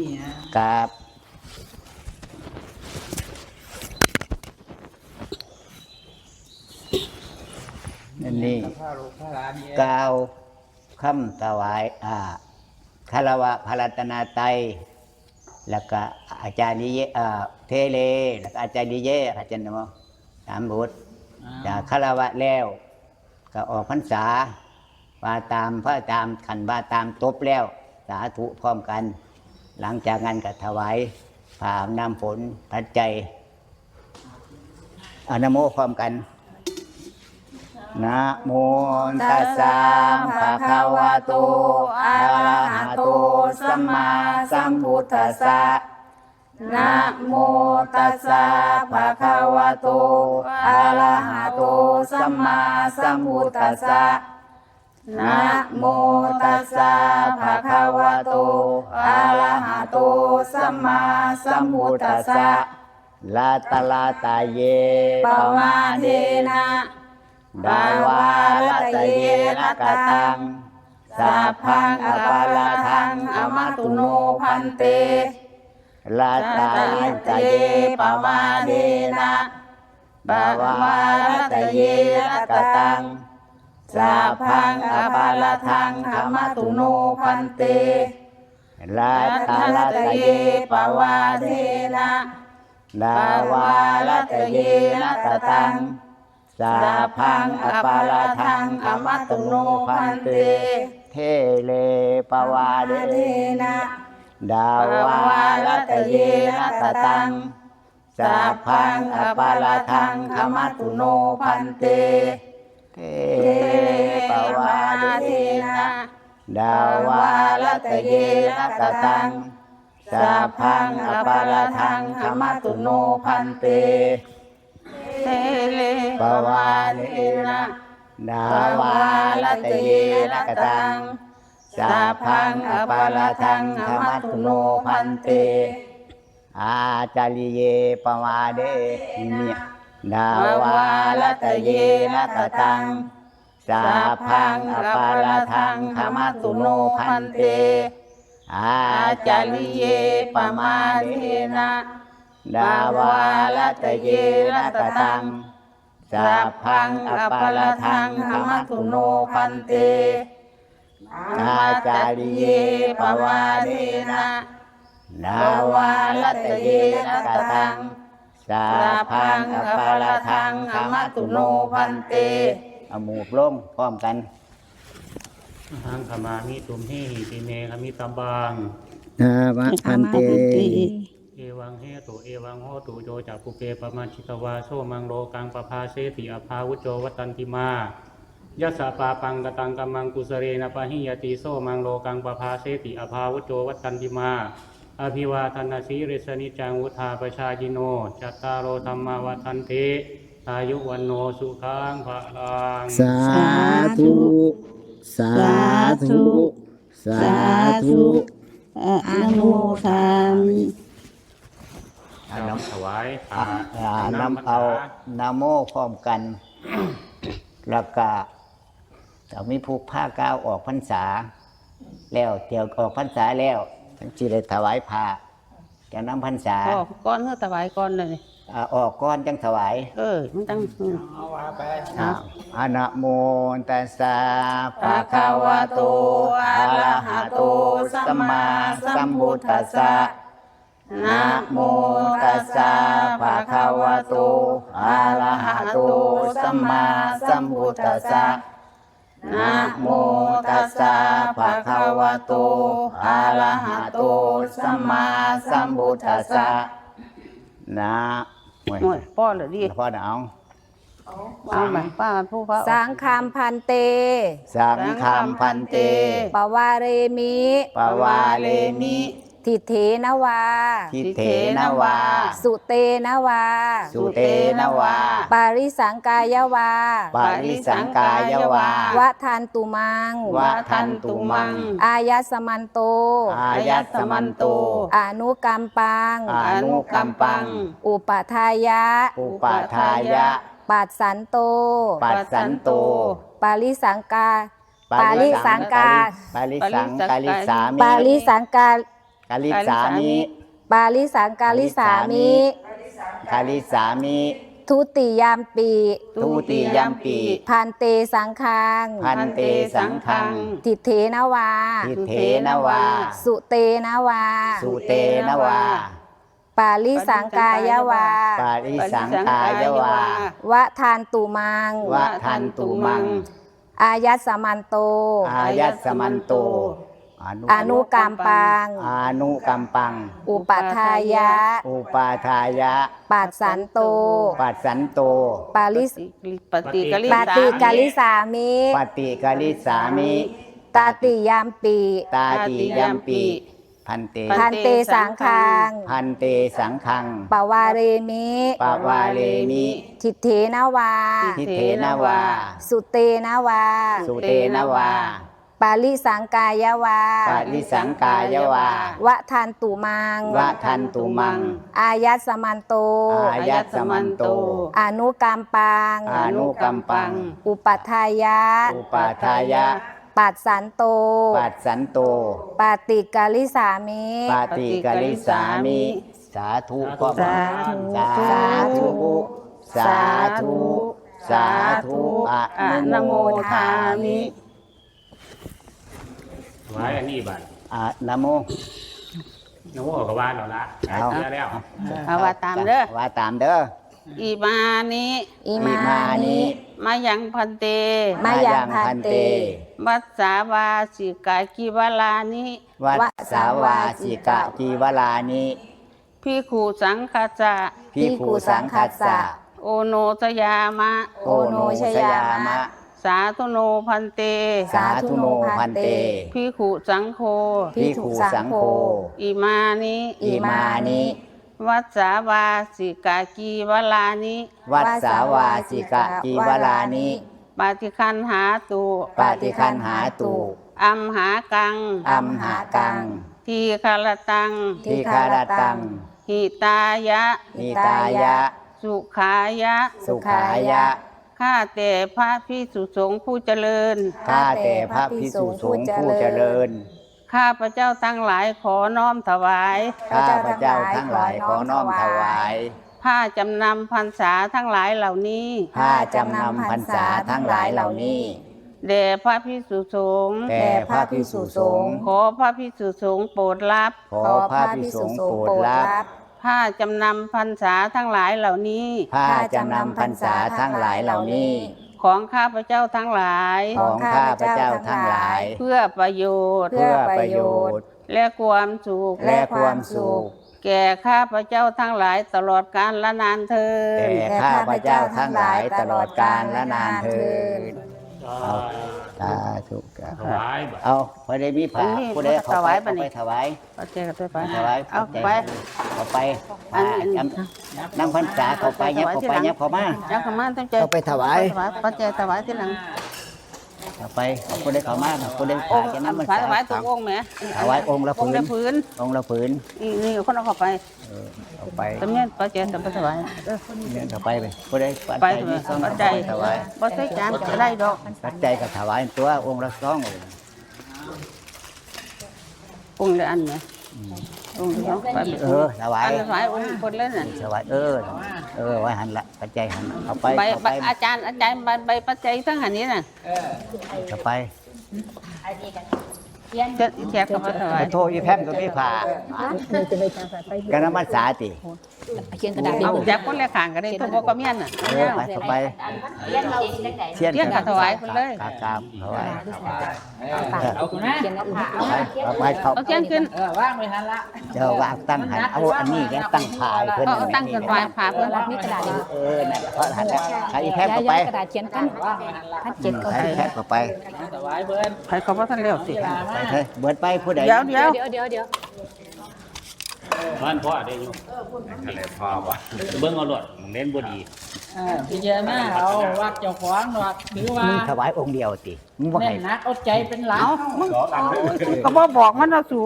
นี่ฮะกับนั่นนี่กับพระโลกพระลานี่กล่าวคำถวายอ่าคารวะพระรัตนาไตรัยแล้วก็อาจารย์นิเยอ่าเทเล แล้วก็อาจารย์นิเยอาจารย์นโมสามบุตรจากคารวะแล้ว ก็ออกพรรษาว่าตามพระตามขันว่าตามตบแล้ว สาธุพร้อมกัน หลังจากนั้นก็ถวายผ่าน้ำฝนพัดใจอนโมพร้อมกันนะโมตัสสะภะคะวะโตอะระหะโตสัมมาสัมพุทธัสสะนะโมตัสสะภะคะวะโตอะระหะโตสัมมาสัมพุทธัสสะ นะโมตัสสะภะคะวะโตอะระหะโตสัมมาสัมพุทธัสสะลาตลาตาเยปวาเทนะดาวาลตเยนะกตังสัพพังอปาลาทังอมตุโนพันเตลาตาลิตเยปวาเดนะบาวาลตเยนะกตัง สัพพังอปาลาทังอมตุโนพันเตลาตาลตเยปวาเดนะดาวาลตเยนะตังสาพังอปาลาทังอมัตตุโนพันเต เทเลปวาเดนะดาวาลตเยนตตังสาพังอปาลาทังอมัตตุโนพันเต เทเลปวาเดนะดาวาลตเยนะตตังสาพังอปาลาทังอมัตตุโนพันเตเทเลปวาเนนะดาวาลตเยนะกตังสาพังอปาลาทังธรรมตุโนพันเตอาจาริเยปวาเดเนี่ยดาวาลตเยนะกตังสาพังอปาลทังธรรมตุโนพันเต อาจาริเยปมาเดนะดาวาลตเยนะกตังสาพังอปาลทังธรรมตุโนพันเต อาจาริเยปวาเดนะดาวาลตเยนะกตัง สาพังอปาลทังธรรมตุโนพันเตเอาหมูกลงพร้อมกันหังขมามิตุมหิติเมขมิตบังนามะพันเต เอวังเฮตุเอวังโหตุโจจักกุเปปมาชิตวาโซมังโลกังปภาเสติอภาวุโจวัตันติมายัสสะปาปังกตังกัมมังกุสเรนะปะหิยติโซมังโลกังปภาเสติอภาวุโจวัตันติมา อภิวาทนาสีริสนิจังวุธาปชาจิโน จัตตารโอธรรมาวัฏันเทอายุวันโนสุขังภะลังสาธุ สาธุ สาธุอะนะโมทามิน้ำถวายผ่าอ่านำเอานาโมพร้อมกันแล้วก็จะมีผูกผ้ากาวออกพรรษา แล้วเที่ยวออกพรรษาแล้ว ทั้งจีเลยถวายผ้าจะนำพรรษาพ่อก้อนเพื่อถวายก้อนเลยอ่าออกก้อนจังถวาย เออมันตั้งอืมเอาว่าไปอ่าอะนะโมตัสสะภะคะวะโตอะระหะโตสัมมาสัมพุทธัสสะนะโมตัสสะภะคะวะโตอะระหะโตสัมมาสัมพุทธัสสะ นะโมตัสสะภะคะวะโต อะระหะโต สัมมาสัมพุทธัสสะนะโอ้ยหน่วยป้อเลยดิพ่อหนาวเอาไปป้าผู้พระสังคามพันเต สังฆัมพันเต ปวาเรมิ ปวาเลมิ ทิเทนวา ทิเถนวา สุเตนวา สุเตนวา ปาริสังกายวา ปาริสังกายวา วะทันตุมัง วะทันตุมัง อายสมันโต อายัสสมันโต อนุกรรมปัง อนุกัมปัง อุปทายะ อุปาทายะ ปัสสันโต ปัสสันโต ปาริสังกา ปาริสังกา ปาริสังกาลิสามิปาริสังกา กาลิสามิปาลิสังกาลิสามิ กาลิสามิ ทุติยามปี ทุติยัมปี พันเตสังคัง พันเตสังฆัง ทิเทนวา ทิเทนวา สุเตนวา สุเตนวาปาลิสังกายวา ปาริสังกายวา วะทานตุมัง วะทันตุมัง อายัสสมันโต อายัสสมันโต อนุกรรมปังอานุกัมปัง อุปทายะ อุปาทายะ ปัสสันโต ปัสสันโต ปาลิสปฏิกลิปาติกาลิสามิปฏิกาลิสามิ ตาติยามปีตาติยัมปีพันเต พันเตสังคัง พันเตสังฆัง ปวาเรมิปาวาเลมิ ทิเทนวา ทิเทนวา สุเตนวา สุเตนวา ปาลิสังกายวา ปาริสังกายวา วะทันตุมัง วะทันตุมัง อายัสสมันโต อายัสสมันโต อนุกรรมปังอานุกัมปัง อุปทายะ อุปาทายะปัสสันโต ปัสสันโต ปาติกาลิสามิปาติกาลิสามิ สาธุก็สาธุสาธุ สาธุ สาธุอะอะนะโมทามิ ไว้อันนี้บัดอะนะโม น้องบอกกับว่าเราละหายเสียแล้ว เอาว่าตามเด้อ ว่าตามเด้อ อีมานิอิมาอิมานินิมายังพันเตมายังพันเต มัสสาวาสิกากิวลานิวัดสาวาสิกะจีวลานิพิขูสังคาจะพิคูสังคัสสะโอโนสยามะ โอโนชยามะ สาธุโนพันเต สาธุโนพันเตพิขูสังโฆพิคูสังโฆอิมานิอิมานิวัสสาวาสิกากีวลานิ วัดสาวาสิกะจีวลานิปาติคันหาตุปาติคันหาตุอัมหากังอัมหากัง ทีคารตังทิคารตัง หิตายะนิตายะ สุขายะ สุขายะ ข้าแต่พระพิสุสงฆ์ผู้เจริญ ข้าแต่พระพิสุสงฆ์ผู้เจริญ ข้าพระเจ้าทั้งหลายขอน้อมถวาย ข้าพระเจ้าทั้งหลายขอน้อมถวาย ผ้าจำนำพรรษาทั้งหลายเหล่านี้ ผ้าจำนำพรรษาทั้งหลายเหล่านี้ แด่พระพิสุสงฆ์แด่พระพิสุสงฆ์ขอพระพิสุสงฆ์โปรดรับ ขอพระพิสุสงฆ์โปรดรับ ผ้าจำนำพรรษาทั้งหลายเหล่านี้ ผ้าจำนำพรรษาทั้งหลายเหล่านี้ ของข้าพระเจ้าทั้งหลาย ของข้าพระเจ้าทั้งหลาย เพื่อประโยชน์ เพื่อประโยชน์ และความสุข และความสุขแก่ข้าพระเจ้าทั้งหลายตลอดกาลและนานเทอญแด่ข้าพระเจ้าทั้งหลายตลอดกาลและนานเทิน สาธุครับถวายบัดเอาพอได้มีผ้าอันนี้ผู้ใดเขาถไปวายเขาปะนี่ไปถวายเอาเจกันไปถวายเอาไป เขาไปอันนี้จำนั่งพรรษาเขาไปยับเขาไปยับเขามา ยักษ์มาตั้งใจเอาไปถวายถวาย ปัจจัยถวายที่หลัง เขาไปผู้ใดเขามาผู้ใดอผ่างค์จะนั่งพรรถวายษาถวายตัวองค์แหมถวายองค์ละองผืค์นละพื้นองค์ละผืนนี่นี่คนเอาเข้าไปเออเอาไปตำเนียนปัจจัยสัมปถวายเออเนี่ยเขาไปไปผู้ใดปัจไปจัยมีซองปัจเขาจัยไปถวายบ่ใช่จานจะได้ดอกปัจจัยก็ถวายตัวองค์ละสองเลยองค์ละอันเนี่ย องค์ละสองไปเออถวายอันถวายองค์คนเล่นน่ะถวายเออ เออไว้หันละปัจจัยหันเอาไปใบใบไปอาจารย์อาจารย์ใบใบปัจจัยทั้งหันนี้น่ะเอาไปเจ็ดแจกเข้ามาถวาไปยโทรอีแพมก็ไม่ผ่าก็นน้ำมันสาติ เขียนกระดาษเอาแจกคนละข้างก็ได้ตัวบ่ก็เมียนน่ะเออไปเข้าไปเชียนเทียนกับถวายคนเลยกากามถวายเอาเขียนกระดาษเอาไปเอาไปเขาเอาเทียนขึ้นเจ้าวางตั้งหันเอาอันนี้แกตั้งขายเพิ่นเอาตั้งถวายพาเพิ่นมีกระดาษเออนั่นแหละเพราะหันแล้วใช้อีแพมเข้าไปกระดาษเขียนกันพันเจ็ดก็ใช้อีแพมเข้าไปใครเขาบ่ทันแล้วสิไปเถอะเบิดไปผู้ใดเดี๋ยวเดี๋ยวเดี๋ยวเดี๋ยวเดี๋ยว บ้านพ่อได้อยู่อะไรพ่อวะเบิ่งเอารถเล่นบ่ดีเออพิจารณาเอาวัดเจ้าของวัดหรือว่ามึงถวายองค์เดียวติมึงบ่แน่ให้นนักเอาใจเป็นหลักก็บ่บอกมันว่าสู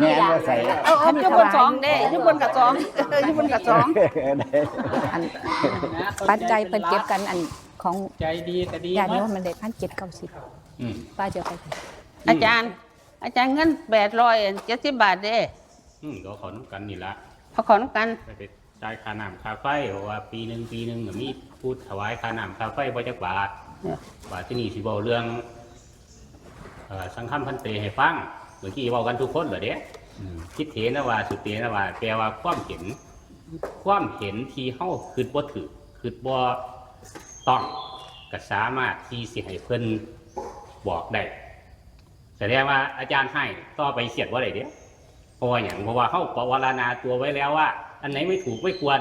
แม่บ่ใส่เอาเอาอยู่บนสองเด้อยู่บนกับสองเอออยู่บนกับสองปัจจัยเพิ่นเก็บกันอันของใจดีก็ดีญาติโยมั้มยมันได้พันเจ็ดเก้าสิบอืมป้าจะเอาไป อาจารย์ อาจารย์เงินแปดร้อยเจ็ดสิบบาทเด้ อืมก็ขอน้ำกันนี่ละพอขอนำกันไปไปจ่ายค่าน้ำค่าไฟเพราะว่าปีหนึ่งปีหนึ่งก็มีพูดถวายค่าน้ำค่าไฟบ่จักบาทเนี่ยบาทที่นี่สิบอกเรื่องเอ่อสังฆมพันเตให้ฟังเมื่อกี้เว้ากันทุกคนเหรอเด้อืมคิดเถนะว่าสุเตนะว่าแปลว่าความเห็น ความเห็นที่เฮาคิดบ่ถือคิดบ่ต้องก็สามารถที่สิให้เพิ่นบอกได้แสดงว่าอาจารย์ให้ต่อไปเสียดว่าได้เด้ เพราะว่าอย่างเพราะว่าเฮาปวารณาตัวไว้แล้วว่า อันไหนไม่ถูกไม่ควร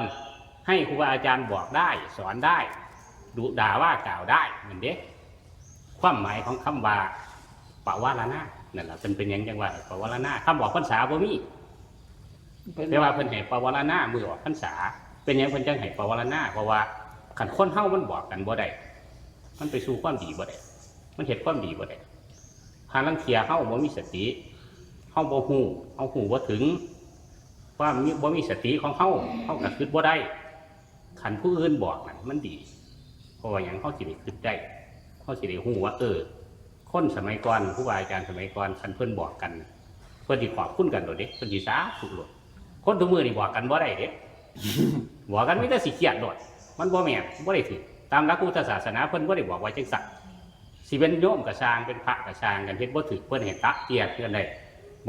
ให้ครูบาอาจารย์บอกได้สอนได้ดุด่าว่ากล่าวได้เหมือนเด้ความหมายของคำว่าปวารณานั่นแหละเป็นเป็นหยังจังว่าปวารณาคำบอกพรรษาบ่มีแต่ว่าเพิ่นให้ปวารณามือออกพรรษา เป็นหยังเพิ่นจังให้ปวารณาเพราะว่าขันคนเฮามันบอกกันบ่ได้มันไปสู่ความดีบ่ได้มันเฮ็ดความดีบ่ได้หาลังเทียเฮาบ่มีสติ เฮาบ่ฮู้เฮาฮู้บ่ถึง ความมีบ่มีสติของเฮาเฮาก็คิดบ่ได้ขันผู้อื่นบอกนั่นมันดีเพราะว่าหยังเฮาสิได้คิดได้เฮาสิได้ฮู้ว่าเออคนสมัยก่อนครูบาอาจารย์สมัยก่อนคันเพิ่นบอกกัน เพิ่นสิขอบคุณกันโดดเด้เพิ่นสิสาธุโลดคนทุกมือนี่บอกกันบ่ได้เด้บอกกันมีแต่สิเครียดโดดมันบ่แม่นบ่ได้ถือตามหลักพุทธศาสนาเพิ่นบ่ได้บอกไว้จังซั่นสิเป็นโยมกับสร้างเป็นพระกับสร้างกันเฮ็ดบ่ถือเพิ่นเห็นตะเกียดกันได้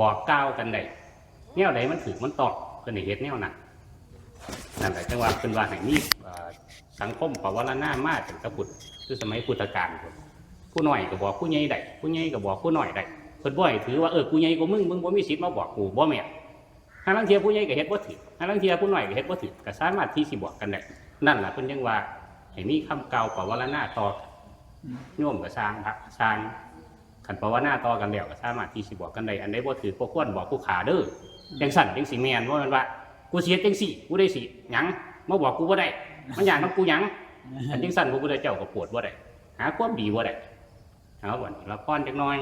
บอกกล่าวกันได้แนวใดมันถือมันตอกเพิ่นให้เฮ็ดแนวนั้นนั่นแหละจังว่าเพิ่นว่าให้มีเอ่อสังคมปวารณามาตั้งแต่พุทธคือสมัยพุทธกาลพุ่นผู้น้อยก็บอกผู้ใหญ่ได้ผู้ใหญ่ก็บอกผู้น้อยได้เพิ่นบ่ให้ถือว่าเออกูใหญ่กว่ามึงมึงบ่มีสิทธิ์มาบอกกูบ่แม่นหาลังเทียผู้ใหญ่ก็เฮ็ดบ่ถือหาลังเทียผู้น้อยก็เฮ็ดบ่ถือก็สามารถที่สิบอกกันได้นั่นล่ะเพิ่นยังว่าให้มีคำกล่าปวารณาต่อโยมก็สร้างพระสร้าง คันปวารณาต่อกันแล้วก็สามารถที่สิบอกกันได้อันใดบ่ถือบ่ควรบอกผู้ขาเด้อจังสั่นจังสิแม่นว่ามันว่า กูสิเฮ็ดจังซี่กูได้สิหยังมาบอกกูบ่ได้ มันหยังนํกูหยังอันจังสั่นพระพุทธเจ้าก็ปวดบ่ได้หาความดีบ่ได้เอาบ่นี่ละพรจักหน่อย